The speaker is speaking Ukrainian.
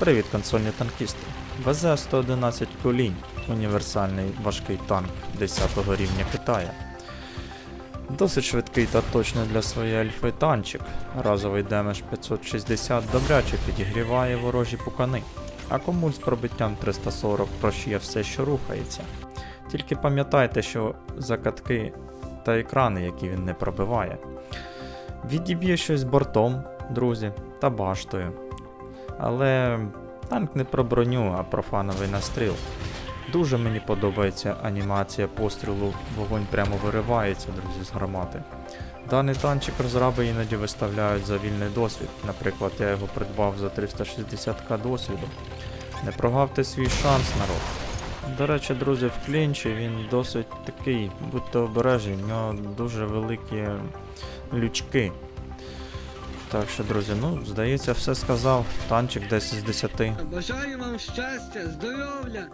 Привіт, консольні танкісти. ВЗ-111 Колінь універсальний важкий танк 10 рівня Китая. Досить швидкий та точний для своєї альфи танчик. Разовий демедж 560 добряче підігріває ворожі пукани, а комуль з пробиттям 340 прошє все, що рухається. Тільки пам'ятайте, що закатки та екрани, які він не пробиває. Відіб'є щось бортом, друзі, та баштою. Але танк не про броню, а про фановий настріл. Дуже мені подобається анімація пострілу, вогонь прямо виривається, друзі, з гармати. Даний танчик розраби іноді виставляють за вільний досвід. Наприклад, я його придбав за 360к досвіду. Не прогавте свій шанс, народ. До речі, друзі, в клінчі він досить такий, будьте обережні, в нього дуже великі лючки. Так що, друзі, ну, здається, все сказав. Танчик десь із 10. Бажаю вам щастя, здоров'я,